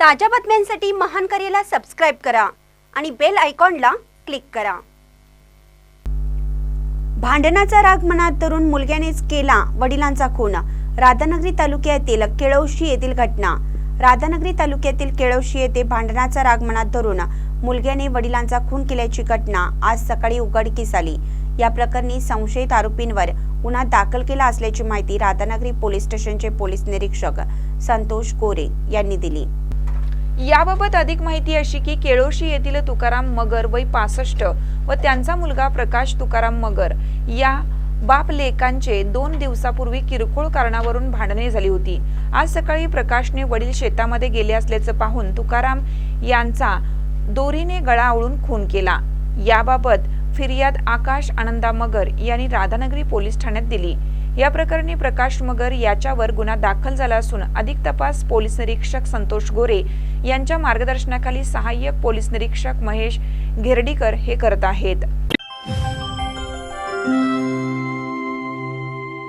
ताज्या बातम्यांसाठी महान करेला सबस्क्राईब करा आणि बेल आयकॉनला क्लिक करा. भांडणाचा राग मनात धरून मुलग्यानेच केला वडिलांचा खून. राधानगरी तालुक्यातील केळवशी येथील घटना. राधानगरी तालुक्यातील केळवशी येथे भांडणाचा राग मनात धरून मुलग्याने वडिलांचा खून केल्याची घटना आज सकाळी उघडकीस आली. या प्रकरणी संशयित आरोपींवर गुन्हा दाखल केला असल्याची माहिती राधानगरी पोलीस स्टेशनचे पोलीस निरीक्षक संतोष गोरे यांनी दिली. याबाबत अधिक माहिती अशी की केळोशी येथील तुकाराम मगर वय पासष्ट व त्यांचा मुलगा प्रकाश तुकाराम मगर या बाप लेकांचे दोन दिवसापूर्वी किरकोळ कारणावरून भांडणे झाली होती. आज सकाळी प्रकाशने वडील शेतामध्ये गेले असल्याचं पाहून तुकाराम यांचा दोरीने गळा आवळून खून केला. याबाबत फिर्याद आकाश आनंदा मगर यांनी राधानगरी पोलीस ठाण्यात दिली. या प्रकरणी प्रकाश मगर याच्यावर गुन्हा दाखल झाला असून अधिक तपास पोलीस निरीक्षक संतोष गोरे यांच्या मार्गदर्शनाखाली सहाय्यक पोलीस निरीक्षक महेश घेर्डीकर हे करत आहेत.